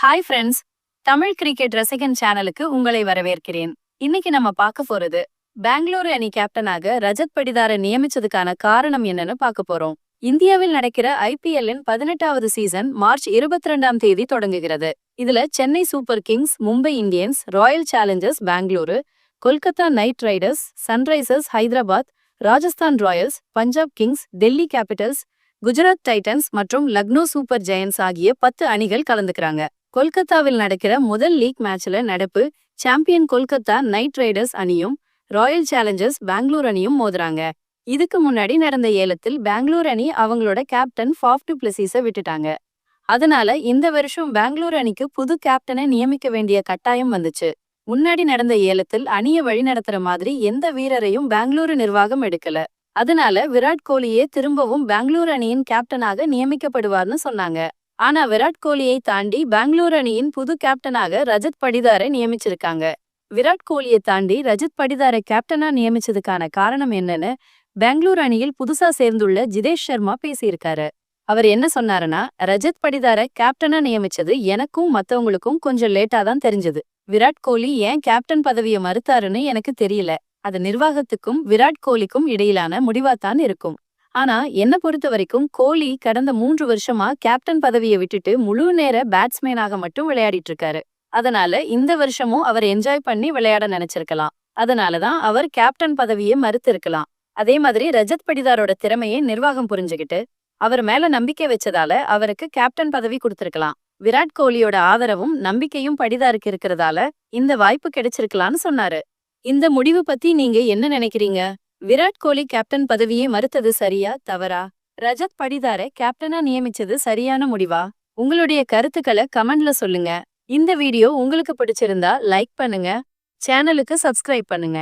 Hi friends Tamil cricket ரசிகன் சேனலுக்கு உங்களை வரவேற்கிறேன். இன்னைக்கு நம்ம பார்க்க போறது பெங்களூரு அணி கேப்டனாக ரஜத் படிதாரை நியமிச்சதுக்கான காரணம் என்னன்னு பார்க்க போறோம். இந்தியாவில் நடக்கிற ஐபிஎல்லின் பதினெட்டாவது சீசன் மார்ச் இருபத்தி ரெண்டாம் தேதி தொடங்குகிறது. இதுல Chennai Super Kings Mumbai Indians Royal Challengers Bengaluru Kolkata Knight Riders Sunrisers Hyderabad Rajasthan Royals Punjab Kings Delhi Capitals Gujarat Titans மற்றும் லக்னோ சூப்பர் ஜெயன்ஸ் ஆகிய பத்து அணிகள் கலந்துக்கிறாங்க. கொல்கத்தாவில் நடக்கிற முதல் லீக் மேட்ச்ல நடப்பு சாம்பியன் கொல்கத்தா நைட் ரைடர்ஸ் அணியும் ராயல் சேலஞ்சர்ஸ் பெங்களூர் அணியும் மோதுறாங்க. இதுக்கு முன்னாடி நடந்த ஏலத்தில் பெங்களூர் அணி அவங்களோட கேப்டன் ஃபாஃப்டு பிளசிஸை விட்டுட்டாங்க. அதனால இந்த வருஷம் பெங்களூர் அணிக்கு புது கேப்டனை நியமிக்க வேண்டிய கட்டாயம் வந்துச்சு. முன்னாடி நடந்த ஏலத்தில் அணியை வழிநடத்துற மாதிரி எந்த வீரரையும் பெங்களூரு நிர்வாகம் எடுக்கல. அதனால விராட் கோலியே திரும்பவும் பெங்களூர் அணியின் கேப்டனாக நியமிக்கப்படுவார்னு சொன்னாங்க. ஆனா விராட் கோலியை தாண்டி பெங்களூர் அணியின் புது கேப்டனாக ரஜத் படிதாரை நியமிச்சிருக்காங்க. விராட் கோலியை தாண்டி ரஜத் படிதாரை கேப்டனா நியமிச்சதுக்கான காரணம் என்னன்னு பெங்களூர் அணியில் புதுசா சேர்ந்துள்ள ஜிதேஷ் சர்மா பேசியிருக்காரு. அவர் என்ன சொன்னாருன்னா ரஜத் படிதாரை கேப்டனா நியமிச்சது எனக்கும் மத்தவங்களுக்கும் கொஞ்சம் லேட்டா தான் தெரிஞ்சது. விராட் கோலி ஏன் கேப்டன் பதவியை மறுத்தாருன்னு எனக்கு தெரியல. அது நிர்வாகத்துக்கும் விராட் கோலிக்கும் இடையிலான முடிவாத்தான் இருக்கும். ஆனா என்ன பொறுத்த வரைக்கும் கோலி கடந்த மூன்று வருஷமா கேப்டன் பதவியை விட்டுட்டு முழு நேர பேட்ஸ்மேனாக மட்டும் விளையாடிட்டு இருக்காரு. அதனால இந்த வருஷமும் அவர் என்ஜாய் பண்ணி விளையாட நினைச்சிருக்கலாம். அதனாலதான் அவர் கேப்டன் பதவியை மறுத்திருக்கலாம். அதே மாதிரி ரஜத் படிதாரோட திறமையை நிர்வாகம் புரிஞ்சுகிட்டு அவர் மேல நம்பிக்கை வச்சதால அவருக்கு கேப்டன் பதவி கொடுத்திருக்கலாம். விராட் கோலியோட ஆதரவும் நம்பிக்கையும் படிதாருக்கு இருக்கிறதால இந்த வாய்ப்பு கிடைச்சிருக்கலாம்னு சொன்னாரு. இந்த முடிவு பத்தி நீங்க என்ன நினைக்கிறீங்க? விராட் கோலி கேப்டன் பதவியை மறுத்தது சரியா தவறா? ரஜத் படிதாரை கேப்டனா நியமிச்சது சரியான முடிவா? உங்களுடைய கருத்துக்களை கமெண்ட்ல சொல்லுங்க. இந்த வீடியோ உங்களுக்கு பிடிச்சிருந்தா லைக் பண்ணுங்க. சேனலுக்கு சப்ஸ்கிரைப் பண்ணுங்க.